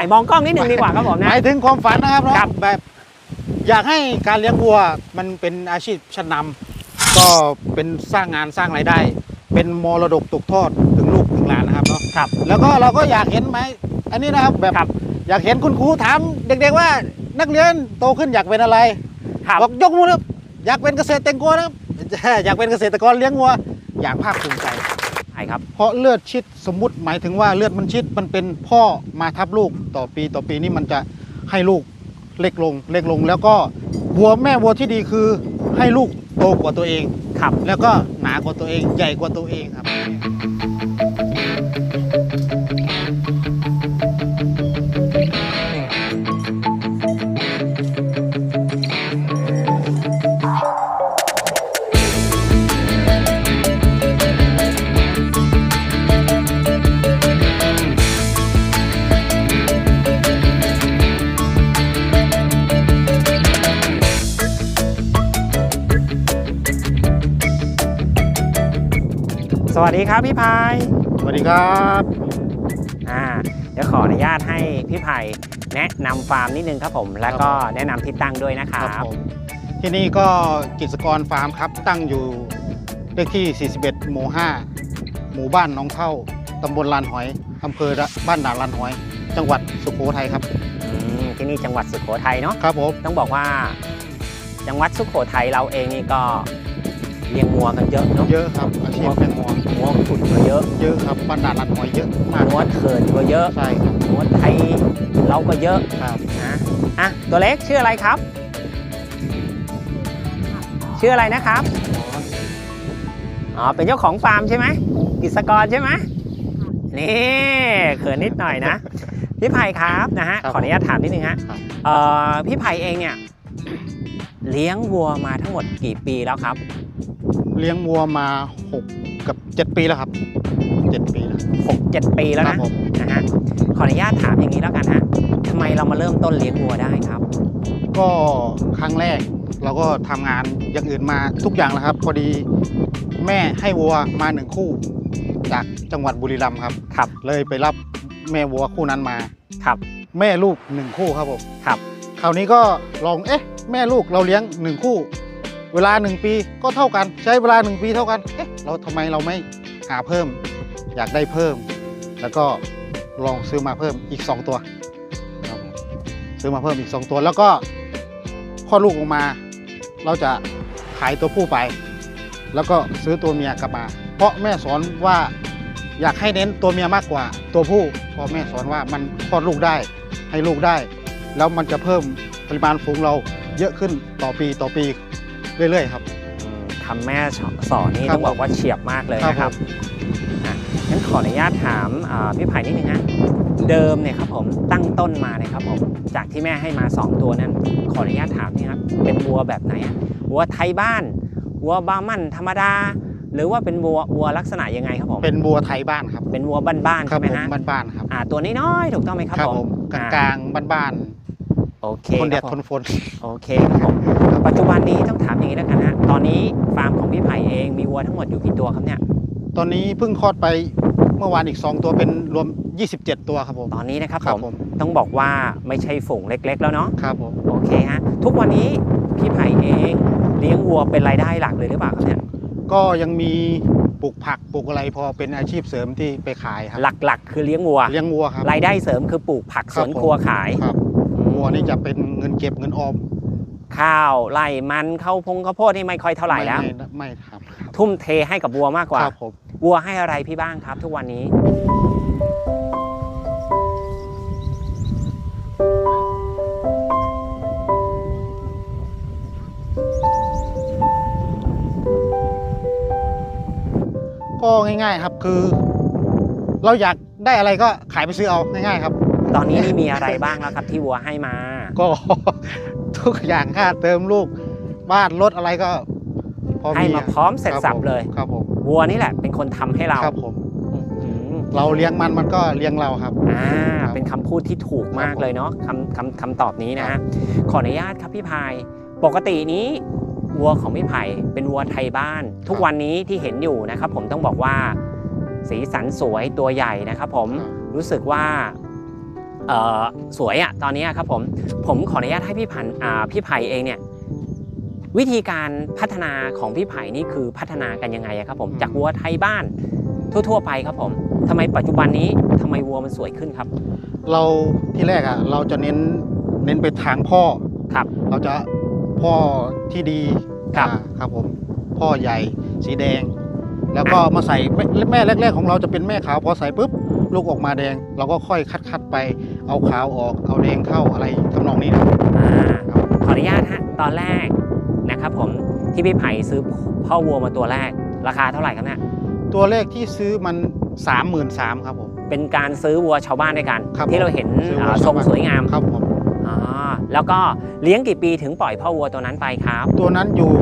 ผ่มองกล้องนิดนึงดีกว่าครับผมหนะมายถึงความฝันนะครับเนาะครับ แบบอยากให้การเลี้ยงวัวมันเป็นอาชีพชั้นนำก็เป็นสร้างงานสร้างรายได้ เป็นมรดกตกทอดถึงลูกถึงหลานนะครับเนาะครับ แล้วก็เราก็อยากเห็นไหมอันนี้นะครับแบบครับ อยากเห็นคุณครูถามเด็กๆว่านักเรียนโตขึ้นอยากเป็นอะไรครับ บอกยกมือครับอยากเป็นเกษตรกรนะครับ อยากเป็นเกษตรกรเลี้ยงวัวอย่างภาคภูมิใจ ใช่ครับ เพราะเลือดชิดสมมุติหมายถึงว่าเลือดมันชิดมันเป็นพ่อมาทับลูกต่อปีต่อปีนี่มันจะให้ลูกเล็กลงเล็กลง แล้วก็วัวแม่วัวที่ดีคือให้ลูกโตกว่าตัวเองครับ แล้วก็หนากว่าตัวเองใหญ่กว่าตัวเองครับ วัสดีครับพี่พายสวัสดีครับอ่าเดี๋ยวขออนุญาตให้พี่ไผ่แนะนำฟาร์มนิดนึงครับผม แล้วก็แนะนำที่ตั้งด้วยนะครับ ผมที่นี่ก็กิจกรฟาร์มครับ ตั้งอยู่เลขที่ 41 หมู่ 5 หมู่บ้านหน้องเท่าตำบลลานหอยอำเภอบ้านด่านลานหอย จังหวัดสุโขทัยครับ อืมที่นี่จังหวัดสุโขทัยเนาะ ครับผม ต้องบอกว่าจังหวัดสุโขทัยเราเองนี่ก็ เลี้ยงวัวกันเยอะเนาะเยอะครับอาชีพแมงมอวัวขุนก็เยอะเยอะครับบ้านด่านลานหอยเยอะมากวัวเถินก็เยอะใช่ครับวัวไทยเราก็เยอะครับนะอะตัวเล็กชื่ออะไรครับ ชื่ออะไรนะครับอ๋อเป็นเจ้าของฟาร์มใช่ไหมกิจกรใช่ไหมนี่เขินนิดหน่อยนะพี่ไผ่ครับนะฮะขออนุญาตถามนิดนึงฮะครับเอ่อพี่ไผ่เองเนี่ยเลี้ยงวัวมาทั้งหมดกี่ปีแล้วครับ เลี้ยงวัวมา 6 กับ 7 ปีแล้วครับ 7 ปีแล้ว6 7ปีแล้วครันะบผม นะฮะขออนุญาตถามอย่างนี้แล้วกันฮะทำไมเรามาเริ่มต้นเลี้ยงวัวได้ครับ ก็ครั้งแรกเราก็ทำงานอย่างอื่นมาทุกอย่างแล้วครับ พอดีแม่ให้วัวมาหนึ่งคู่ จากจังหวัดบุรีรัมย์ครับ ครับเลยไปรับแม่วัวคู่นั้นมา ครับ แม่ลูกหนึ่งคู่ครับผมครับ คราวนี้ก็ลองเอ๊ะ แม่ลูกเราเลี้ยงหนึ่งคู่ เวลาหนึ่งปีก็เท่ากัน ใช้เวลาหนึ่งปีเท่ากันเอ๊ะเราทำไมเราไม่หาเพิ่ม อยากได้เพิ่ม แล้วก็ลองซื้อมาเพิ่มอีก 2 ตัวครับซื้อมาเพิ่มอีก 2 ตัว แล้วก็คลอดลูกออกมา เราจะขายตัวผู้ไป แล้วก็ซื้อตัวเมียกลับมา เพราะแม่สอนว่าอยากให้เน้นตัวเมียมากกว่า ตัวผู้เพราะแม่สอนว่ามันคลอดลูกได้ให้ลูกได้ แล้วมันจะเพิ่มปริมาณฝูงเราเยอะขึ้นต่อปีต่อปี เรื่อยๆครับอืมคำแม่สอนนี่ครับต้องบอกว่าเฉียบมากเลยนะครับผม อะงั้นขออนุญาตถามอ่าพี่ไผ่นิดนึงฮะเดิมเนี่ยครับผมตั้งต้นมาเนี่ยครับผมจากที่แม่ให้มา 2 ตัวนั้น ขออนุญาตถามนี่ครับเป็นวัวแบบไหนอะวัวไทยบ้านวัวบาร์มันธรรมดา หรือว่าเป็นวัววัวลักษณะยังไงครับผมเป็นบัวไทยบ้านครับเป็นวัวบ้านคๆรัใช่ไหมผมฮะบ้านๆครับอ่าตัวน้อยๆถูกต้องไหมครับครับผผมมกอ่าลางๆบ้าน โอเคๆทนแดดครับทผมนฝนโอเคครับผมปัจจุบันนี้ต้องถามอย่างนี้แล้วกันฮะตอนนี้ฟาร์มของพี่ไผ่เองมีวัวทั้งหมดอยู่กี่ตัวครับเนี่ย ตอนนี้เพิ่งคลอดไปเมื่อวานอีก 2 ตัวเป็นรวม 27 ตัวครับผม ตอนนี้นะครับครัผบมผมต้องบอกว่าไม่ใช่ฝูงเล็ก ๆ แล้วเนาะครับผมโอเคฮะทุกวันนี้พี่ไผ่เองเลี้ยงวัวเป็นรายได้หลักเลยหรือเปล่าครับเนี่ยก็ยังมีปลูกผักปลูกอะไรพอเป็นอาชีพเสริมที่ไปขายครับหลักๆ คือเลี้ยงวัวเลี้ยงวัวครับรายได้เสริมคือปลูกผักคสรับวนผมครัวขายครับ วัวนี่จะเป็นเงินเก็บเงินออมข้าวไร่มันข้าวพงข้าวโพดนี่ไม่ค่อยเท่าไหร่แล้ว ไม่ไม่ไม่ครับครับทุ่มเทให้กับวัวมากกว่า ครับผมวัวให้อะไรพี่บ้างครับ ทุกวันนี้ ก็ง่าย ๆ ครับคือ เราอยากได้อะไรก็ขายไปซื้อเอาง่ายๆครับ ตอนนี้นี่มีอะไรบ้างแล้วครับ ที่วัวให้มา ก็ ทุกอย่างค่าเติมลูกบ้านรถอะไรก็พอให้มาพร้อมเสร็จคบสับผมเลยครับผมวัวนี่แหละ เป็นคนทำให้เราครับผมอื้อหือเราเลี้ยงมันมันก็เลี้ยงเราครับ อ่าครับเป็นคำพูดที่ถูกมากครับผมเลยเนาะคำคำคำตอบนี้นะครัฮะบขออนุญาตครับพี่พาย ปกตินี้วัวของพี่ไผ่เป็นวัวไทยบ้าน ทุกวันนี้ที่เห็นอยู่นะครับ ผมต้องบอกว่า สีสันสวยตัวใหญ่นะครับ ผมรู้สึกว่าเอ่อ สวยอะตอนนี้ครับผมผมขออนุญาตให้พี่พันอ่าพี่ไผ่เองเนี่ยวิธีการพัฒนาของพี่ไผ่นี่คือพัฒนากันยังไงอะครับผมอืมจากวัวไทยบ้านทั่ว ๆ ไปครับผมทำไมปัจจุบันนี้ทำไมวัวมันสวยขึ้นครับ เราที่แรกอะเราจะเน้นเน้นไปทางพ่อครับ เราจะพ่อที่ดีครับอ่าครับผมพ่อใหญ่สีแดง แล้วก็มาใส่แม่แม่แรก ๆ ของเราจะเป็นแม่ขาวพอใส่ปุ๊บ ลูกออกมาแดง เราก็ค่อยคัดคัดๆไป เอาขาวออก เอาแดงเข้าอะไรทำนองนี้นะอ่าครับขออนุญาตฮะตอนแรกนะครับผมที่พี่ไผ่ซื้อพ่อวัวมาตัวแรก ราคาเท่าไหร่ครับเนี่ยตัวเลขที่ซื้อมันสามหมื่นสามครับผมเป็นการซื้อวัวชาวบ้านด้วยกันครับที่เราเห็นซื้อวัวอ่าทชารวงบ้านสวยงามครับผมอ่าแล้วก็เลี้ยงกี่ปีถึงปล่อยพ่อวัวตัวนั้นไปครับ ตัวนั้นอยู่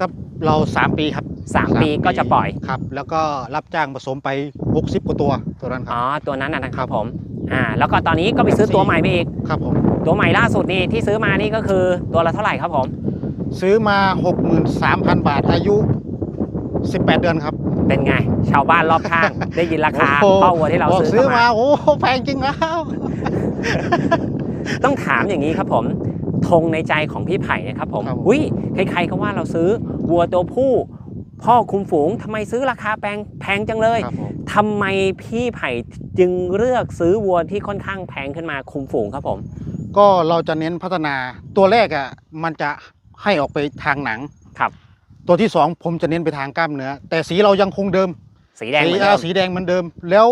กับ เรา 3 ปีครับสามปีก็จะปล่อย ครับ แล้วก็รับจ้างผสมไป 60 กว่าตัวตัวนั้นคอ๋รัอบตัวนั้นนะนะคครัรับบ ผมอ่าแล้วก็ตอนนี้ก็ไปซื้อตัวใหม่ไปอีก ครับผม ตัวใหม่ล่าสุดนี่ที่ซื้อมานี่ก็คือตัวละเท่าไหร่ครับผม ซื้อมา 63,000 บาทอายุ 18 เดือนครับเป็นไง ชาวบ้านรอบข้าง ได้ยินราคาโอ้โหพ่อวัวที่เราบอกซื้อซื้อเข้ามา มา โอ้โหแพงจริงแล้ว ต้องถามอย่างนี้ครับผม ธงในใจของพี่ไผ่เนะครับผมครับผม อุ้ยใครๆก็ว่าเราซื้อวัวตัวผู้ พ่อคุมฝูงทำไมซื้อราคาแพงแพงจังเลยครับผมทำไมพี่ไผ่จึงเลือกซื้อวัวที่ค่อนข้างแพงขึ้นมาคุมฝูงครับผม ก็เราจะเน้นพัฒนาตัวแรกอะมันจะให้ออกไปทางหนังครับ ตัวที่สองผมจะเน้นไปทางกล้ามเนื้อแต่สีเรายังคงเดิมสีแดงเหสีมือนอ่าเดิมสีแดงเหมือนเดิม แล้ว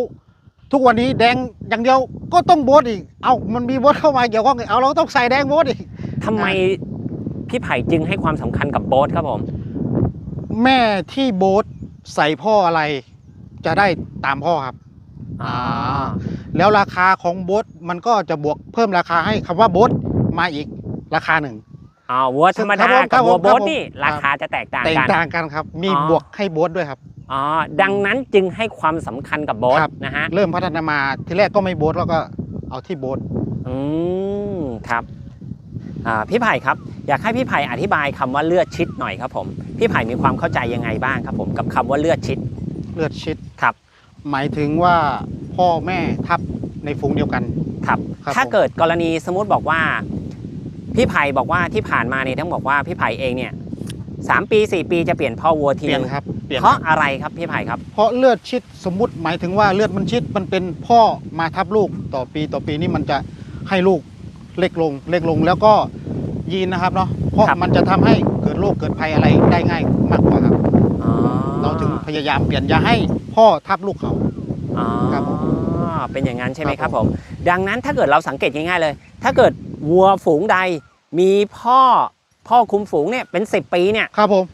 ทุกวันนี้แดงอย่างเดียวก็ต้องโบสอีก เอามันมีโบสเข้ามาเกี่ยวข้องอีกเอาเราก็ต้องใส่แดงโบสอีกทำไมพี่ไผ่จึงให้ความสำคัญกับโบ๊ทครับผม แม่ที่โบสใส่พ่ออะไร จะได้ตามพ่อครับอ่าแล้วราคาของโบสมันก็จะบวกเพิ่มราคาให้คำว่าโบสมาอีกราคาหนึ่งอ่าวัวธรรมดาครับผมกับวัวครับผมโบ๊ทครับผมนี่ราคาจะแตกต่างแตกกันต่างกันครับ มีอ๋อบวกให้โบสด้วยครับ อ๋อดังนั้นจึงให้ความสำคัญกับโบ๊ทครับ นะฮะ เริ่มพัฒนามาทีแรกก็ไม่โบสแล้วก็เอาที่โบสอืมครับอ่าพี่ไผ่ครับ อยากให้พี่ไผ่อธิบายคำว่าเลือดชิดหน่อยครับผมพี่ไผ่มีความเข้าใจยังไงบ้างครับผมกับคำว่าเลือดชิด เลือดชิด ครับ หมายถึงว่าพ่อแม่ทับในฝูงเดียวกัน ครับ ครับถ้าผม เกิดกรณีสมมติบอกว่า พี่ไผ่บอกว่าที่ผ่านมาเนี่ยต้องบอกว่าพี่ไผ่เองเนี่ย สามปีสี่ปีจะเปลี่ยนพ่อวัวทีเปลี่ยนึนงครับเปลี่ยนเพราะอะไรครับพี่ไผ่ครับเพราะเลือดชิดสมมุติหมายถึงว่าเลือดมันชิดมันเป็นพ่อมาทับลูกต่อปีต่อปีนี่มันจะให้ลูกเล็กลงเล็กลงแล้วก็ยีนนะครับเนาะเพราะครับมันจะทำให้เกิดโรคเกิดภัยอะไรได้ง่ายมากกว่าครับอ๋อเราถึงพยายามเปลี่ยนอย่าให้พ่อทับลูกเขาอ๋อครับผมเป็นอย่างนั้นใช่ไหมคครัรับบผผมมดังนั้นถ้าเกิดเราสังเกตง่ายๆเลย ถ้าเกิดวัวฝูงใดมีพ่อ พ่อคุมฝูงเนี่ยเป็น 10 ปีเนี่ยครับผม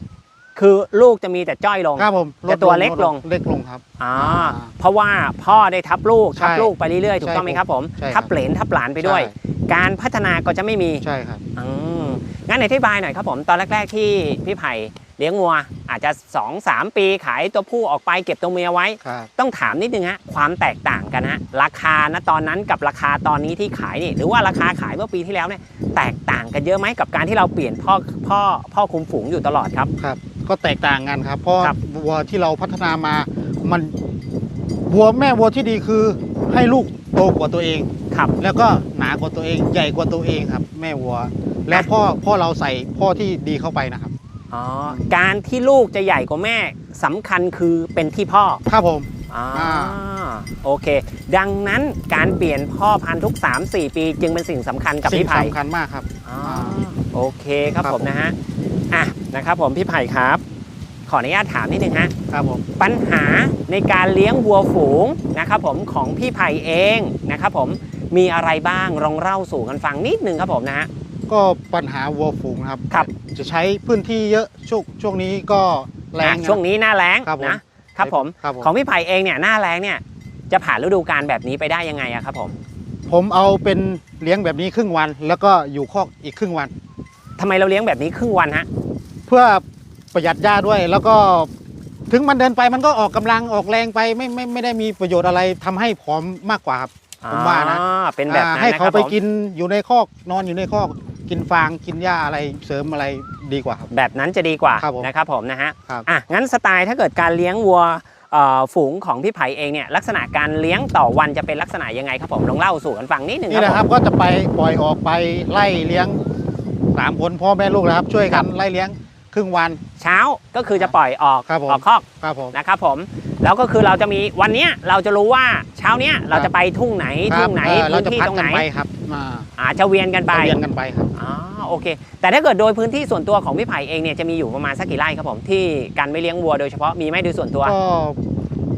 คือลูกจะมีแต่จ้อยลง ครับผมแต่ตัวเล็กลงเล็กลงครับอ่าอ่าเพราะว่าพ่อได้ทับลูกใช่ทับลูกไปเรื่อยๆถูกต้องไหมครับผมใช่ครับทับเหลนทับหลานไปด้วยใช่การพัฒนาก็จะไม่มีใช่ครับอืมงั้นอธิบายหน่อยครับผมตอนแรก ๆที่พี่ไผ่ เลี้ยงวัวอาจจะ 2-3 ปีขายตัวผู้ออกไปเก็บตัวเมียไว้ครับต้องถามนิดนึงฮะความแตกต่างกันฮะราคาณตอนนั้นกับราคาตอนนี้ที่ขายนี่หรือว่าราคาขายเมื่อปีที่แล้วเนี่ยแตกต่างกันเยอะไหมกับการที่เราเปลี่ยนพ่อพ่อพ่อคุมฝูงอยู่ตลอดครับครับ ก็แตกต่างกันครับเพราะครับวัวที่เราพัฒนามามันวัวแม่วัวที่ดีคือให้ลูกโตกว่าตัวเองครับแล้วก็หนากว่าตัวเองใหญ่กว่าตัวเองครับ แม่วัว แล้วพ่อพ่อเราใส่พ่อที่ดีเข้าไปนะครับ อ๋อการที่ลูกจะใหญ่กว่าแม่สำคัญคือเป็นที่พ่อครับผม อ่าอ่า โอเค ดังนั้นการเปลี่ยนพ่อพันธุ์ทุก 3-4 ปี จึงเป็นสิ่งสำคัญกับสิ่งพี่ไผ่สำคัญมากครับ อ่าโอเคครับครับผมนะฮะอะนะครับผมพี่ไผ่ครับ ขออนุญาตถามนิดนึงฮะ ครับผม ปัญหาในการเลี้ยงวัวฝูงนะครับผมของพี่ไผ่เองนะครับผมมีอะไรบ้างลองเล่าสู่กันฟังนิดนึงครับผมนะฮะ ก็ปัญหาวัวฝูงนะครับ ครับ จะใช้พื้นที่เยอะช่วงช่วงนี้ก็แรงอะนะช่วงนี้หน้าแล้งครับผมนะครับผมครับผม ของพี่ไผ่เองเนี่ยหน้าแล้งเนี่ยจะผ่านฤดูกาลแบบนี้ไปได้ยังไงอะครับผมผมเอาเป็นเลี้ยงแบบนี้ครึ่งวัน แล้วก็อยู่คอกอีกครึ่งวัน ทำไมเราเลี้ยงแบบนี้ครึ่งวันฮะ เพื่อประหยัดหญ้าด้วย แล้วก็ถึงมันเดินไปมันก็ออกกำลังออกแรงไปไม่ไม่ไม่ได้มีประโยชน์อะไรทำให้ผอมมากกว่าครับ ผมว่านะอ๋อเป็นแบบนั้นอ่าให้นะคเขารับไปผมกินอยู่ในคอกนอนอยู่ในคอก กินฟางกินหญ้าอะไรเสริมอะไรดีกว่าครับ แบบนั้นจะดีกว่าครับผมนะครับผมนะฮะครับ อะงั้นสไตล์ถ้าเกิดการเลี้ยงวัวเอ่อฝูงของพี่ไผ่เองเนี่ยลักษณะการเลี้ยงต่อวันจะเป็นลักษณะยังไงครับผมลองเล่าสู่กันฟังนิดหนึ่งนี่แหละคครัรับบก็จะไปปล่อยออกไปไล่เลี้ยงสามคนพ่อแม่ลูกนะครับ ช่วยกันไล่เลี้ยง ครึ่งวัน เช้าก็คือจะปล่อยออกครับผม ออกคอกครับผม นะครับผม แล้วก็คือเราจะมีวันเนี้ยเราจะรู้ว่าเช้าเนี้ยเราจะไปทุ่งไหนครัทุ่บงไหนเอ่อเราพื้นจะที่พัดตรงกัไหนนไปครับมาอาจจะเวียนกันไปเรียนกันไปครับ อ๋อโอเค แต่ถ้าเกิดโดยพื้นที่ส่วนตัวของพี่ไผ่เองเนี่ยจะมีอยู่ประมาณสักกี่ไร่ครับผมที่การไม่เลี้ยงวัวโดยเฉพาะมีไหมโดยส่วนตัว ก็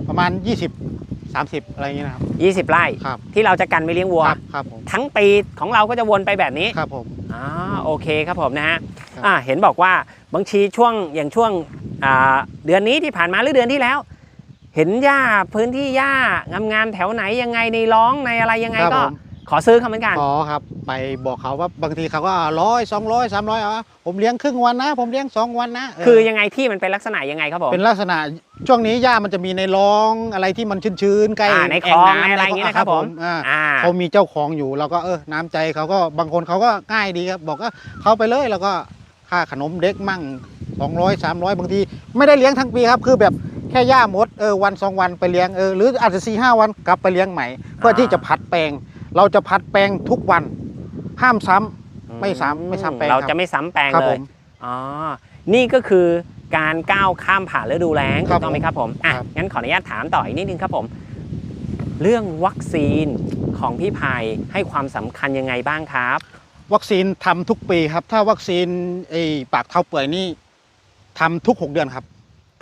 ประมาณ 20 30 อะไรอย่างเงี้ยนะครับ 20 ไร่ ครับที่เราจะกันไม่เลี้ยงวัว ครับครับผม ทั้งปีของเราก็จะวนไปแบบนี้ ครับผมอ๋อโอเคครับผมนะฮะครับ อ่าเห็นบอกว่าบางทีช่วงอย่างช่วงอ่าเดือนนี้ที่ผ่านมาหรือเดือนที่แล้ว เห็นหญ้าพื้นที่หญ้างามๆแถวไหนยังไงในร้องในอะไรยังไงครับก็ผมขอซื้อเขาเหมือนกันขอครับ ไปบอกเขาว่าบางทีเขาก็ร้อยสองร้อยสามร้อยอะผมเลี้ยงครึ่งวันนะ ผมเลี้ยงสองวันนะเคือยังไงที่มันเป็นลักษณะยังไงครับผมเป็นลักษณะช่วงนี้หญ้ามันจะมีในร้องอะไรที่มันชื้นๆใกล้อ่าในคลแองในอะไรอย่างงี้นะครับผมอ่าอ่าเขามีเจ้าของอยู่เราก็เออน้ำใจเขาก็บางคนเขาก็ง่ายดีครับบอกว่าเขาไปเลยแล้วก็ ค่าขนมเด็กมั่ง 200 300 บางที ไม่ได้เลี้ยงทั้งปีครับ คือแบบแค่ย่าหมดเออวันสองวันไปเลี้ยงเออหรืออาจจะสี่ห้าวันกลับไปเลี้ยงใหม่ เพื่อที่จะผัดแปลง เราจะผัดแปลงทุกวัน ห้ามซ้ำไม่ซ้ำไม่ซ้ำแปลงเราครับจะไม่ซ้ำแปลงครับเลผยมอ๋อนี่ก็คือการก้าวข้ามผ่านฤดูแล้งครัถูบกต้องไหมครับผมอะครับงั้นขออนุญาตถามต่ออีกนิดนึงครับผม เรื่องวัคซีนของพี่ภัยให้ความสำคัญยังไงบ้างครับ วัคซีนทำทุกปีครับ ถ้าวัคซีนไอ้ปากเท้าเปื่อยนี่ทำทุก 6 เดือนครับ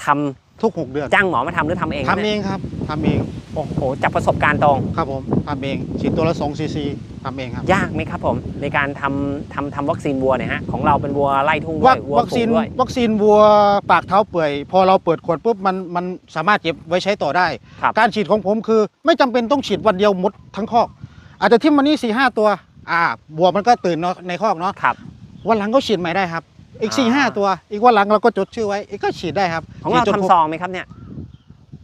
ทำทุก 6 เดือน จ้างหมอมาทำหรือทำเองทำเองครับทำเองโอ้โหจากประสบการณ์ตรงครับผมทำเองฉีดตัวละ2ซีซีทำเองครับ ยากไหมครับผมในการทำทำทำวัคซีนวัวเนี่ยฮะของเราเป็นวัวไล่ทุ่งด้ววัยควัววัคฝูซีนงด้วยวัคซีนวัวปากเท้าเปื่อย พอเราเปิดขวดปุ๊บมันมันสามารถเก็บไว้ใช้ต่อได้ครับการฉีดของผมคือ ไม่จำเป็นต้องฉีดวันเดียวหมดทั้งคอก อาจจะทิ่มวันนี้สี่ห้าตัว อ่าบัวมันก็ตื่นเนาะในคอกเนาะครับ วันหลังก็ฉีดใหม่ได้ครับ อีกอ่าสี่ห้าตัว อีกวันหลังเราก็จดชื่อไว้ อีกก็ฉีดได้ครับของเราฉีดจนคทำบซองไหมครับเนี่ย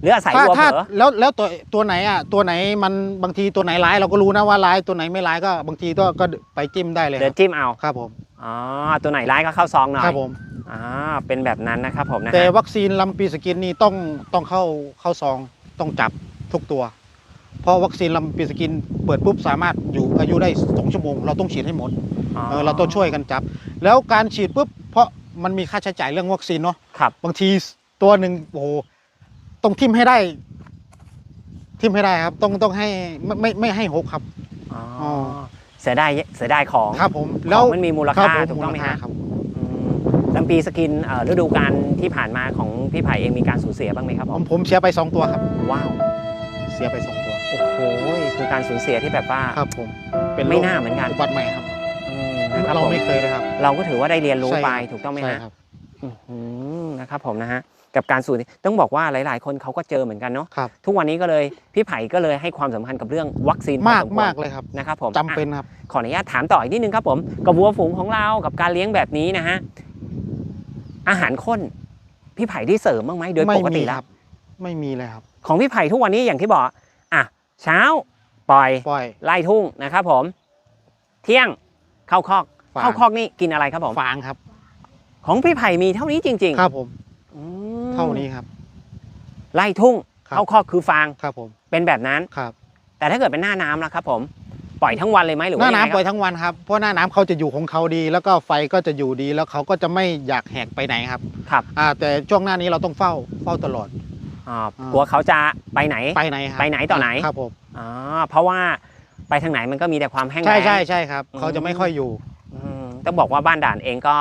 หรืออาศัยถ้าวัวถ้าเผลอแล้วแล้วตัวตัวไหนอะตัวไหนมันบางทีตัวไหนร้ายเราก็รู้นะว่าร้ายตัวไหนไม่ร้ายก็บางทีก็ก็ไปจิ้มได้เลยคเดิรันบจิ้มเอาครับผมอ๋อตัวไหนร้ายก็เข้าซองหน่อยครับผมอ่าเป็นแบบนั้นนะครับผมนะแต่ฮะวัคซีนลำปีสกินนี่ต้องต้องเข้าเข้าซองต้องจับทุกตัว เพราะวัคซีนลำปีสกินเปิดปุ๊บสามารถอยู่อายุได้สองชั่วโมง เราต้องฉีดให้หมดเออเราต้องช่วยกันจับ แล้วการฉีดปุ๊บเพราะมันมีค่าใช้จ่ายเรื่องวัคซีนเนาะครับบางทีตัวหนึ่งโอ้โหต้องทิมให้ได้ ทิมให้ได้ครับ ต้องต้องให้ไม่ไม่ไม่ให้หกครับอ๋ออ๋อเสียดายเสียดายของครับผมแล้แล้ววมันมีมูลครับค่าผมถูกต้องไหมลค่าฮะครับอืมลำปีสกินเอ่อฤดูกาลที่ผ่านมาของพี่ไผ่เองมีการสูญเสียบ้างไหมครับผผมมผมเสียไปสองตัวครับ ว้าว เสียไปสองตัว โอ้โหคือการสูญเสียที่แบบว่า ครับผมเป็นไม่โรคน่าเหมือนกัน อุบัติใหม่ครับอืมนะครับเราผมไม่เคยเลยครับ เราก็ถือว่าได้เรียนรู้ใช่ ไปครับถูกต้องไหมใช่ฮะครับอื้อหือนะครับผมนะฮะกับการสูญต้องบอกว่าหลาย ๆ คนเขาก็เจอเหมือนกันเนาะครับ ทุกวันนี้ก็เลยพี่ไผ่ก็เลยให้ความสำคัญกับเรื่องวัคซีนพอมากสควรมากเลยครับนะครับผมจำเป็นอะครับ ขออนุญาตถามต่ออีกนิดนึงครับผมกับวัวฝูงของเรากับการเลี้ยงแบบนี้นะฮะอาหารข้นพี่ไผ่ได้เสริมบ้างไหมโดยไม่ปกติมีแล้ควรับ ไม่มีเลยครับ ของพี่ไผ่ทุกวันนี้อย่างที่บอกอะ เช้าปล่อยปล่อย ไล่ทุ่งนะครับผม เที่ยงเข้าคอกฟาง เข้าคอกนี่กินอะไรครับผม ฟางครับ ของพี่ไผ่มีเท่านี้จริงครับผม ๆอืมเท่านี้ครับ ไล่ทุ่งครับ เข้าคอกคือฟางครับผมเป็นแบบนั้น ครับแต่ถ้าเกิดเป็นหน้าน้ำล่ะครับผมปล่อยทั้งวันเลยไหมหรือหว่าน้ายังไงน้ำปล่อยครับทั้งวันครับเพราะหน้าน้ำเขาจะอยู่ของเขาดี แล้วก็ไฟก็จะอยู่ดีแล้วเขาก็จะไม่อยากแหกไปไหนครับครับ อ่าแต่ช่วงหน้านี้เราต้องเฝ้าเฝ้าตลอด อ่ากลัวเขาจะไปไหนไปไหนครับไปไหนต่อไหนครับผมอ๋อเพราะว่าไปทางไหนมันก็มีแต่ความแห้งแล้ใช่งใช่ใช่ครับอืมเขาจะไม่ค่อยอยู่อืมต้องบอกว่าบ้านด่านเองก็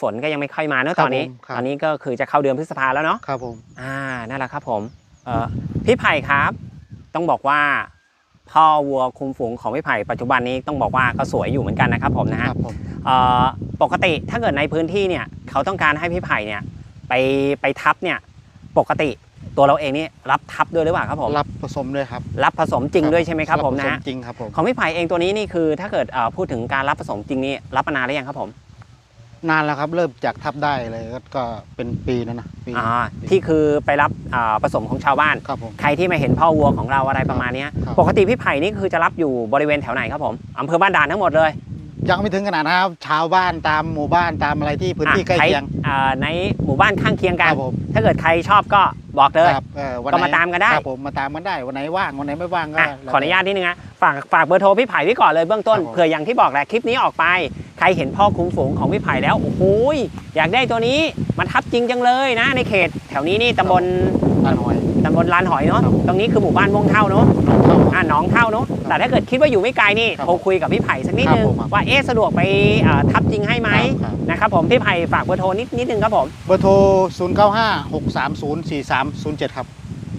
ฝนก็ยังไม่ค่อยมาเนอะครัตบอนนี้ผมครับตอนนี้ก็คือจะเข้าเดือนพฤษภาแล้วเนาะครับผมอ่านั่นแหละครับผมเอ่อพี่ไผ่ครับ ต้องบอกว่าพ่อวัวคุมฝูงของพี่ไผ่ปัจจุบันนี้ต้องบอกว่าก็สวยอยู่เหมือนกันนะครับผมนะคฮะรับผมเอ่อปกติถ้าเกิดในพื้นที่เนี่ยเขาต้องการให้พี่ไผ่เนี่ยไปไปทับเนี่ยปกติ ตัวเราเองนี่รับทับด้วยหรือเปล่าครับผมรับผสมด้วยครับ รับผสมจริงด้วยใช่ไหมครับผมผนะสฮะจริงครับผมของพี่ไผ่เองตัวนี้นี่คือ ถ้าเกิดเอ่อพูดถึงการรับผสมจริงนี่รับมานานหรือยังครับผม นานแล้วครับเริ่มจากทับได้เลยก็ก็เป็นปีแล้วนะปีอ่าที่คือไปรับอ่าผสมของชาวบ้านครับผมใครที่มาเห็นพ่อวัวของเราอะไรประมาณเนี้ยครับปกติพี่ไผ่นี่คือจะรับอยู่บริเวณแถวไหนครับผมอำเภอบ้านด่านทั้งหมดเลย ยังไม่ถึงขนาดนะครับ ชาวบ้านตามหมู่บ้านตามอะไรที่พื้นที่ใกล้อะเคียง อ่าในหมู่บ้านข้างเคียงคกัรันบผม ถ้าเกิดใครชอบก็บอกเลย ครับเออวันก็ไหนมาตามกันได้ ครับผมมาตามกันได้วันไหนว่างวันไหนไม่ว่างก็อะแล้วขออนุญาตนิดนึงนะฝากฝากเบอร์โทรพี่ไผ่ไว้ก่อนเลยเบื้องต้นครับผม เผื่ออย่างที่บอกแหละคลิปนี้ออกไป ใครเห็นพ่อคุ้มฝูงของพี่ไผ่แล้วโอ้โหยอยากได้ตัวนี้มันทับจริงจังเลยนะ ในเขต แถวนี้นี่ตำบลตาหน่อยตำ บลลานหอยเนาะครับผมตรงนี้คือหมู่บ้านม่วงเท่าเนาะเข้าอ่าหนองเท่าเนาะแต่ถ้าเกิดคิดว่าอยู่ไม่ไกลนี่ครับโทรคุยกับพี่ไผ่สักนิดนึงครับผมครับว่าเอ๊ะสะดวกไปอ่าทับจริงให้ไหมครับนะครับผมพี่ไผ่ฝากเบอร์โทรนิดนิดนึงครับผมเบอร์โทร 0 9 5 6 3 0 4 3 0 7 ครับ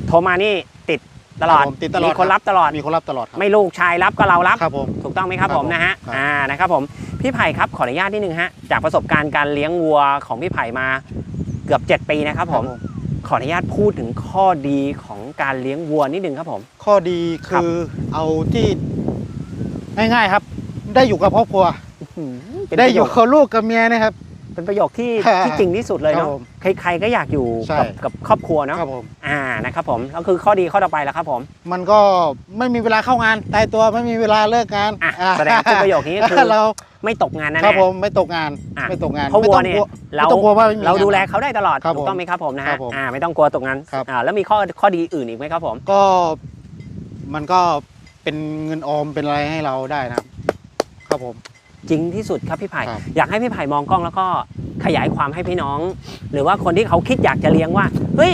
โทรมานี่ติดตลอดครับผมติดตลอดมีคนรับตลอดมีคนรับตลอดครับไม่ลูกชายรับก็เรารับครับผมถูกต้องไหมครับครับผมนะฮะครับอ่านะครับผมพี่ไผ่ครับขออนุญาตนิดนึงฮะจากประสบการณ์การเลี้ยงวัวของพี่ไผ่มาเกือบ 7 ปีนะครับผม ขออนุญาตพูดถึงข้อดีของการเลี้ยงวัวนิดนึงครับผม ข้อดีคือเอาที่ง่ายๆครับ ได้อยู่กับครอบครัวเป็นได้ประอโยยู่คกับลูกกับเมียนะครับ เป็นประโยคที่ครับที่จริงที่สุดเลยครับเนาะผมใครๆก็อยากอยู่ใช่ กับกับครอบครัวเนาะครับผม อ่านะครับผมแล้วคือข้อดีข้อต่อไปแล้วครับผมมันก็ไม่มีเวลาเข้างานตายตัวไม่มีเวลาเลิกงานอะอ่าแสดงพูดประโยคนี้คือเราไม่ตกงานแน่ครับๆผมไม่ตกงานอะไม่ตกงานเพราะไม่วัวต้องเนี่ยกลัวเราไม่ต้องกลัวว่าไม่มีเรางน ดูแลเขาได้ตลอดครับถูกต้องไหมครับผมนะครัฮะบผมอ่าไม่ต้องกลัวตกงานครับ อ่าแล้วมีข้อข้อดีอื่นอีกไหมครับผม ก็มันก็เป็นเงินออมเป็นอะไรให้เราได้นะครับ ครับผม จริงที่สุดครับพี่ไผ่ครับอยากให้พี่ไผ่มองกล้องแล้วก็ขยายความให้พี่น้อง หรือว่าคนที่เขาคิดอยากจะเลี้ยงว่าเฮ้ย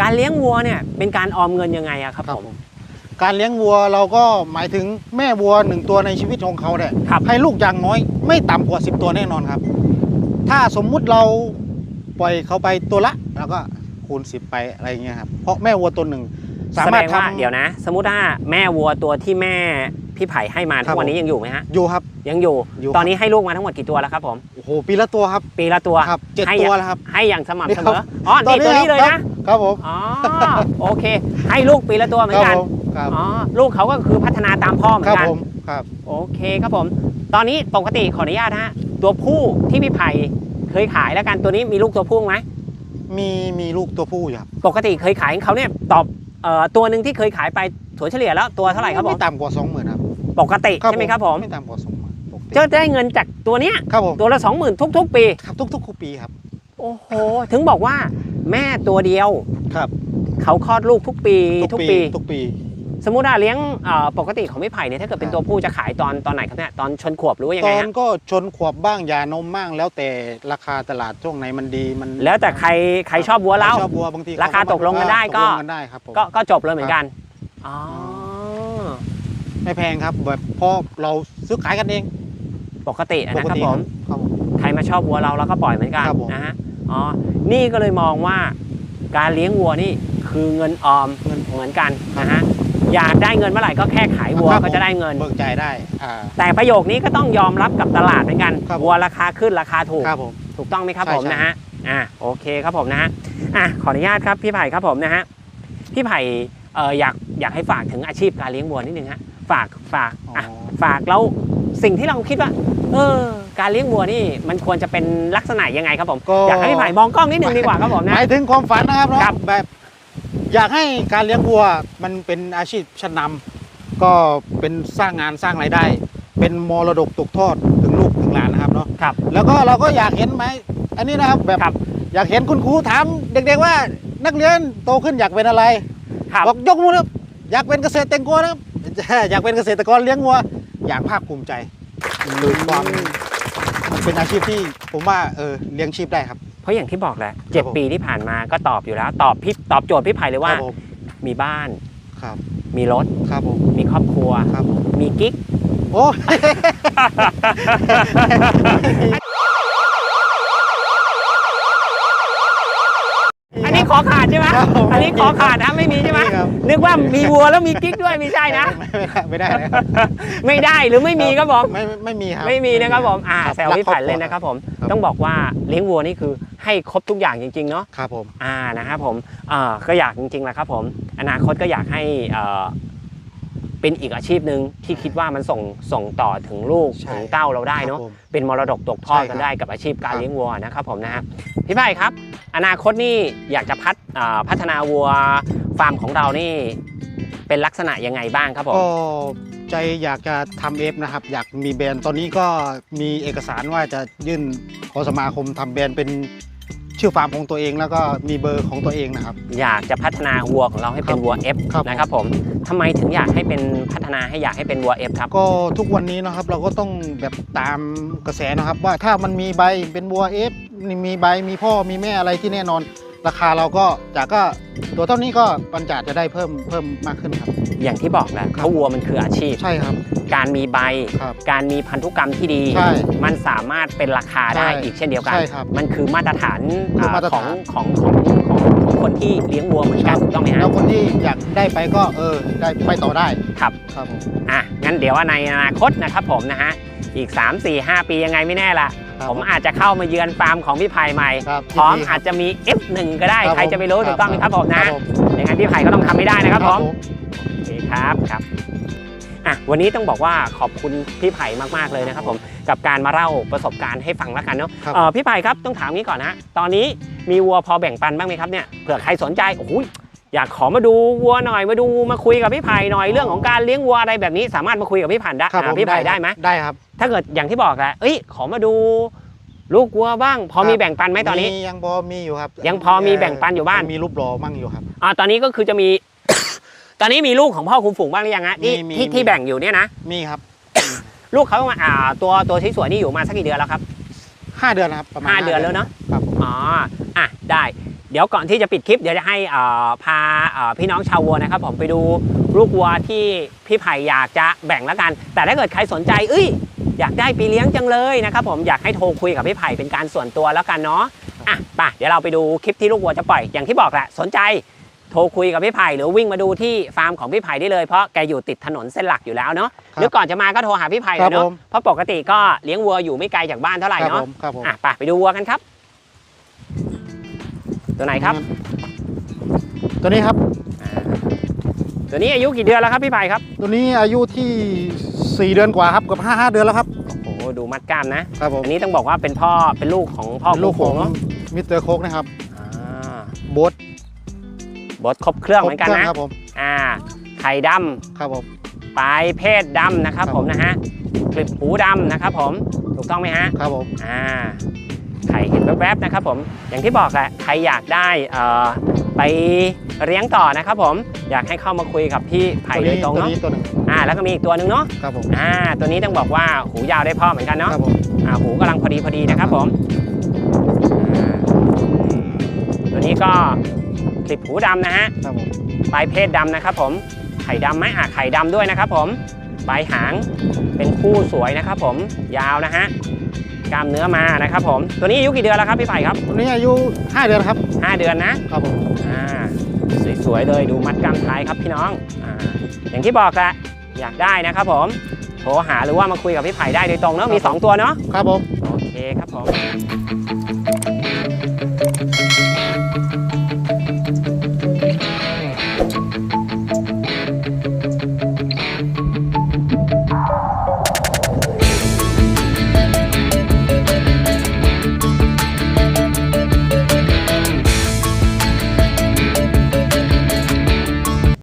การเลี้ยงวัวเนี่ยเป็นการออมเงินยังไงอะครับผม การเลี้ยงวัวเราก็หมายถึงแม่วัวหนึ่งตัวในชีวิตของเขาเนี่ยครับ ให้ลูกอย่างน้อยไม่ต่ำกว่า 10 ตัวแน่นอนครับ ถ้าสมมุติเราปล่อยเขาไปตัวละ แล้วก็คูณ 10 ไปอะไรอย่างเงี้ยครับเพราะแม่วัวตัวหนึ่ง สาแสมาดรถงว่าทำเดี๋ยวนะ สมมติว่าแม่วัวตัวที่แม่พี่ไผ่ให้มาครัทุบกวันผมนี้ยังอยู่ไหมฮะอยู่ครับ ยังอยู่อยู่ ตอนนี้ให้ลูกมาทั้งหมดกี่ตัวแล้วครับผมโอ้โหปีละตัวครับ ปีละตัวครับเจ็ดให้ตัวอะแล้วครับให้อย่างสม่ำเสมครัอบอ๋อนี่ตัวนี้เลยครันะบครับผมอ๋อโอเค ให้ลูกปีละตัวเหมือนกันผมครับอ๋อลูกเขาก็คือพัฒนาตามพ่อเหมือครับนกันผมครับโอเคครับผม ตอนนี้ปกติขออนุญาตนะฮะตัวผู้ที่พี่ไผ่เคยขายแล้วกันตัวนี้มีลูกตัวผู้ไหมมีมีลูกตัวผู้อยู่ครับปกติเคยขายของเขาเนี่ยตอบ เอ่อตัวหนึ่งที่เคยขายไปถัวเฉลี่ยแล้วตัวเท่าไหร่ครับผมไม่ต่ำกว่าสองหมื่นครับปกติใช่ไหมครับผมไม่ต่ำกว่าสองหมื่นปกติจะได้เงินจากตัวเนี้ยครับผมตัวละสองหมื่นทุก ๆ ปีครับทุกๆปีครับ โอ้โหถึงบอกว่าแม่ตัวเดียวครับ เขาคลอดลูกทุกปีทุกปีทุกปี สมมุติว่าเลี้ยงเอ่อปกติของพี่ไผ่เนี่ยถ้าเกิดเป็นครับตัวผู้จะขายตอนตอนไหนครับเนี่ยตอนชนขวบหรือว่ายังตไงอนฮะก็ชนขวบบ้างยานมบ้างแล้วแต่ราคาตลาดช่วงไหนมันดีมันแล้วแต่ใครใครชอบวัวเล้าชอบวัวบางทีราคาตกลงกันได้ก็ ตลงกันได้ครับผม ก็ก็จบเลยเหมือนกันอ๋อไม่แพงครับแบบเพราะเราซื้อขายกันเองปกติอะปนะกครับติผมครับผม ใครมาชอบวัวเราเราก็ปล่อยเหมือนกันครับผม นะฮะอ๋อนี่ก็เลยมองว่าการเลี้ยงวัวนี่คือเงินออมเงินเหมือนกันนะฮะ อยากได้เงินเมื่อไหร่ก็แค่ขายวัวครับผมก็จะได้เงิน เบิกจ่ายได้อ่า แต่ประโยคนี้ก็ต้องยอมรับกับตลาดเหมือนกันครับผมวัวราคาขึ้นราคาถูก ครับผม ถูกต้องไหมครับใช่ผมใช่ นะฮะ อะโอเคครับผมนะฮะ อะขออนุญาตครับพี่ไผ่ครับผมนะฮะ พี่ไผ่เอ่ออยากอยากให้ฝากถึงอาชีพการเลี้ยงวัวนิดนึงฮะ ฝากฝากอ๋ออะฝากแล้วสิ่งที่เราคิดว่า เออ การเลี้ยงวัวนี่มันควรจะเป็นลักษณะยังไงครับผม ก็อยากให้พี่ไผ่มองกล้องนิดนึงดีกว่าครับผมหนะมายถึงความฝันนะครับเนาะครับ แบบ อยากให้การเลี้ยงวัวมันเป็นอาชีพชั้นนำก็เป็นสร้างงานสร้างรายได้ เป็นมรดกตกทอดถึงลูกถึงหลานนะครับเนาะครับ แล้วก็เราก็อยากเห็นไหมอันนี้นะครับแบบครับ อยากเห็นคุณครูถามเด็กๆว่านักเรียนโตขึ้นอยากเป็นอะไรครับ บอกยกมือนะครับอยากเป็นเกษตรกรนะครับ อยากเป็นเกษตรกรเลี้ยงวัวอย่างภาคภูมิใจคือความมันเป็นอาชีพที่ผมว่าเออเลี้ยงชีพได้ครับ เพราะอย่างที่บอกแหละเจ็ดผม ปีที่ผ่านมาก็ตอบอยู่แล้ว ตอบพี่ตอบโจทย์พี่ไผ่เลยว่าครับผมมีบ้าน ครับมีรถ ครับผมมีครอบครัว ครับผมมีกิ๊ก โอ้ อันนี้ขอขาดใช่ไหมครับผม อันนี้ขอขาดนะไม่มีใช่ไหมครับนึกว่ามีวัวแล้วมีกิ๊กด้วยไม่ใช่นะ ไม่ได้ไม่ได้นะครับไม่ได้หรือไม่มีครับผม ไม่ไม่ไม่มีครับไม่มีนะครับผม อ่าครับแซวพี่รักครอบผันเล่นนะครับผม ครับต้องบอกว่าเลี้ยงวัวนี่คือให้ครบทุกอย่างจริงๆเนาะครับผม อ่านะครับผมอ่าก็อยากจริงๆแหละครับผมอนาคตก็อยากให้เอ่อเป็นอีกอาชีพหนึ่งที่คิดว่ามันส่งส่งต่อถึงลูกใช่ ถึงเต้าเราได้เนาะ ครับผม เป็นมรดกตกทอดใช่ครับกันได้กับอาชีพการครับเลี้ยงวัวนะครับผมนะฮะพี่ไผ่ครับ อนาคตนี่อยากจะพัฒอ่าพัฒนาวัวฟาร์มของเรานี่เป็นลักษณะยังไงบ้างครับผมก็ ใจอยากจะทำเอฟนะครับ อยากมีแบรนด์ตอนนี้ก็มีเอกสารว่าจะยื่นขอสมาคมทำแบรนด์เป็นชื่อฟาร์มของตัวเองแล้วก็มีเบอร์ของตัวเองนะครับ อยากจะพัฒนาวัวของเราให้เป็นครับวัว F ครับ นะครับผมทำไมถึงอยากให้เป็นพัฒนาให้อยากให้เป็นวัว F ครับ ก็ทุกวันนี้นะครับเราก็ต้องแบบตามกระแสนะครับ ว่าถ้ามันมีใบเป็นบัวเอฟมีใบมีพ่อมีแม่อะไรที่แน่นอน ราคาเราก็จากก็ตัวเท่านี้ก็ปัญจาจะได้เพิ่มเพิ่มมากขึ้นครับ อย่างที่บอกแหละครับเพราะวัวมันคืออาชีพ ใช่ครับ การมีใบ ครับการมีพันธุกรรมที่ดี ใช่มันสามารถเป็นราคาได้ใช่อีกเช่นเดียวกัน ใช่ครับมันคือมาตรฐานคือมาตรของฐานของของของของคนที่เลี้ยงวัวเหมือนกันถูกต้องไหมฮะ แล้วคนที่อยากได้ไปก็เออได้ไปต่อได้ครับ ครับผม อะงั้นเดี๋ยวว่าในอนาคตนะครับผมนะฮะ อีก 3 4 5 ปียังไงไม่แน่ละ ครับผมอาจจะเข้ามาเยือนฟาร์มของพี่ไผ่ใหม่ ครับพร้อมยินดีคอาบจจะมี F1 ก็ได้ ครับใครจะไปรู้ผมถูกต้องไหมครับผมคนะรับผมอย่างนั้นพี่ไผ่ก็ต้องทำไม่ได้นะครับผมผมโอเคครับครับอะวันนี้ต้องบอกว่าขอบคุณพี่ไผ่มากๆเลยนะครับผมกับการมาเล่าประสบการณ์ให้ฟังแล้วกันเนาะครับ เอ่อพี่ไผ่ครับต้องถามนี้ก่อนนะ ตอนนี้มีวัวพอแบ่งปันบ้างไหมครับเนี่ยเผื่อใครสนใจโอ้โห อยากขอมาดูวัวหน่อยมาดูมาคุยกับพี่ไผ่หน่อยเรื่องของการเลี้ยงวัวอะไรแบบนี้ สามารถมาคุยกับพี่ไผ่ได้ครับผอ่ามพี่ไผ่ได้ไหมได้ครับ ถ้าเกิดอย่างที่บอกแหละเอ้ยขอมาดู ลูกวัวบ้าง พอมีแบ่งปันไหมตอนนี้มียังพอมีอยู่ครับยังพอมีแบ่งปันอยู่บ้านมีรูปหล่อมั่งอยู่ครับอ่าตอนนี้ก็คือจะมี ตอนนี้มีลูกของพ่อคุมฝูงบ้างหรือยังฮะที่มีมีที่มี ที่แบ่งอยู่เนี่ยนะมีครับลูกเขามาอ่าตัวตัวที่สวยนี่อยู่มาสักกี่เดือนแล้วครับห้าเดือนนะครับประมาณห้าเดือนแล้วเนอะครับผมอ๋ออะได้ เดี๋ยวก่อนที่จะปิดคลิปเดี๋ยวจะให้อ่าพาอ่าพี่น้องชาววัวนะครับ ผมไปดูลูกวัวที่พี่ไผ่อยากจะแบ่งแล้วกัน แต่ถ้าเกิดใครสนใจเอ้ยอยากได้ไปเลี้ยงจังเลยนะครับผมอยากให้โทรคุยกับพี่ไผ่เป็นการส่วนตัวแล้วกันเนาะอะไปเดี๋ยวเราไปดูคลิปที่ลูกวัวจะปล่อยอย่างที่บอกแหละสนใจโทรคุยกับพี่ไผ่หรือวิ่งมาดูที่ฟาร์มของพี่ไผ่ได้เลยเพราะแกอยู่ติดถนนเส้นหลักอยู่แล้วเนาะครับหรือก่อนจะมาก็โทรหาพี่ไผ่คเลรับยเนาะผมเพราะปกติก็เลี้ยงวัวอยู่ไม่ไกลจากบ้านเท่าไหร่ครับผเนาะมครับผมอะไปไปดูวัวกันครับ ตัวไหนครับ ตัวนี้ครับอ่าตัวนี้อายุกี่เดือนแล้วครับพี่ไผ่ครับ ตัวนี้อายุที่สี่เดือนกว่าครับเกับห้าห้าเดือนแล้วครับโอ้โหดูมัดกล้ามนะครับผมอันนี้ต้องบอกว่าเป็นพ่อเป็นลูกของพ่อเป็นลูกของเนาะมิสเตอร์โคกนะครับอ่าโบ๊ทบดครบเครื่องเหมือนกันครบนะคครับผมอ่าไข่ดำครับผมปลายเพศดำนะครับครับผมนะฮะกลิบหูดำนะครับผมถูกต้องไหมฮะครับผมอ่า ไข่เห็นแวบๆนะครับผมอย่างที่บอกแหละใครอยากได้เอ่อไปเลี้ยงต่อนะครับผมอยากให้เข้ามาคุยกับพี่ไผ่ตัวโดนี้ยตรงตัวเนาะนี้ตัวหนึ่งอ่าแล้วก็มีอีกตัวหนึ่งเนาะครับผมอ่าตัวนี้ต้องบอกว่าหูยาวได้พ่อเหมือนกันคเนาะรับผมอ่าหูกำลังพอดีพอดีนะครับผมอ่าตัวนี้ก็กลิบหูดำนะฮะครับผมปลายเพศดำนะครับผมไข่ดำไหมอะไข่ดำด้วยนะครับผมปลายหางเป็นคู่สวยนะครับผมยาวนะฮะ กล้ามเนื้อมานะครับผมตัวนี้อายุกี่เดือนแล้วครับพี่ไผ่ครับตัวนี้อายุห้าเดือนครับ5 เดือนนะครับผมอ่าสวยๆเลยดูมัดกล้ามท้ายครับพี่น้องอ่าอย่างที่บอกแหละอยากได้นะครับผมโทรหาหรือว่ามาคุยกับพี่ไผ่ได้โดยตรงเนาะมี 2 ตัวเนาะครับผมโอเคครับผม